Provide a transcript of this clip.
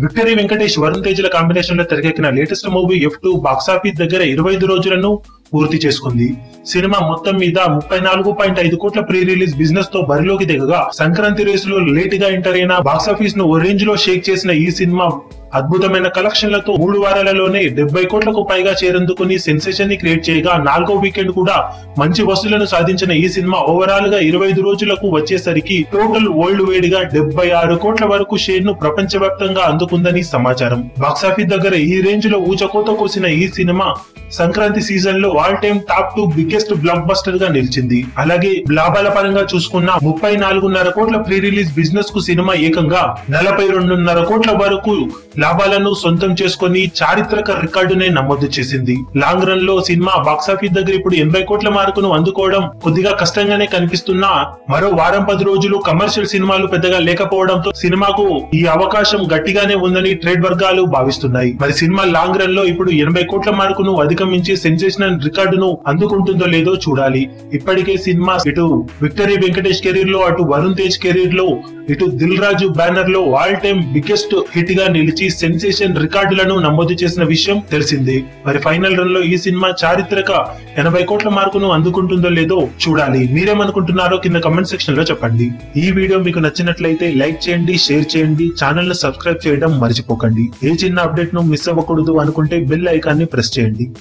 Victory Venkatesh Varun తేజ్ల కాంబినేషన్లో తెరకెక్కిన latest movie F two box office దగ్గర ఇరవై ఐదు రోజులను పూర్తి చేసుకుంది. సినిమా మొత్తం మీద ముప్పై నాలుగు పాయింట్ ఐదు కోట్ల ప్రీ రిలీజ్ బిజినెస్తో బరిలోకి దిగగా సంక్రాంతి రేసులో లేట్గా ఎంటర్ అయిన బాక్సాఫీస్ను ఓ రేంజ్లో షేక్ చేసిన ఈ సినిమా అద్భుతమైన కలెక్షన్లతో మూడు వారాలలోనే డెబ్బై కోట్లకు పైగా చేరందుకుని సెన్సేషన్ని క్రియేట్ చేయగా నాలుగో వీకెండ్ కూడా మంచి వసూలను సాధించిన ఈ సినిమా ఓవరాల్గా ఇరవై ఐదు రోజులకు వచ్చేసరికి టోటల్ వరల్డ్ వైడ్గా డెబ్బై ఆరు కోట్ల వరకు షేర్ను ప్రపంచవ్యాప్తంగా అందుకుందని సమాచారం. బాక్సాఫీస్ దగ్గర ఈ రేంజ్లో ఊచకోత కోసిన ఈ సినిమా సంక్రాంతి సీజన్లో all time top two biggest block బస్టర్గా నిలిచింది. అలాగే లాభాల పరంగా చూసుకున్న ముప్పై నాలుగున్నర కోట్ల ప్రీ రిలీజ్ బిజినెస్కు సినిమా ఏకంగా నలభై రెండున్నర కోట్ల వరకు లాభాలను సొంతం చేసుకుని చారిత్రక రికార్డునే నమోదు చేసింది. లాంగ్ రన్లో సినిమా బాక్సాఫీస్ దగ్గర ఇప్పుడు ఎనభై కోట్ల మార్కును అందుకోవడం కొద్దిగా కష్టంగానే కనిపిస్తున్నా మరో వారం పది రోజులు కమర్షియల్ సినిమాలు పెద్దగా లేకపోవడంతో సినిమాకు ఈ అవకాశం గట్టిగానే ఉందని ట్రేడ్ వర్గాలు భావిస్తున్నాయి. మరి సినిమా లాంగ్ రన్లో ఇప్పుడు ఎనభై కోట్ల మార్కును అధిగమించి సెన్సేషనల్ రికార్డును అందుకుంటుందో లేదో చూడాలి. ఇప్పటికే సినిమా ఇటు విక్టరీ వెంకటేష్ కెరీర్లో అటు వరుణ్ తేజ్ కెరీర్లో ఇటు దిల్ రాజు బ్యానర్లో ఆల్ టైమ్ బిగ్గెస్ట్ హిట్గా నిలిచి సెన్సేషన్ రికార్డులను నమోదు చేసిన విషయం తెలిసిందే. మరి ఫైనల్ రన్లో ఈ సినిమా చారిత్రక ఎనభై కోట్ల మార్కును అందుకుంటుందో లేదో చూడాలి. మీరేమనుకుంటున్నారో కింద కమెంట్ సెక్షన్లో చెప్పండి. ఈ వీడియో మీకు నచ్చినట్లయితే లైక్ చేయండి షేర్ చేయండి ఛానల్ను సబ్స్క్రైబ్ చేయడం మర్చిపోకండి. ఏ చిన్న అప్డేట్ను మిస్ అవ్వకూడదు అనుకుంటే బెల్ ఐకాన్ని ప్రెస్ చేయండి.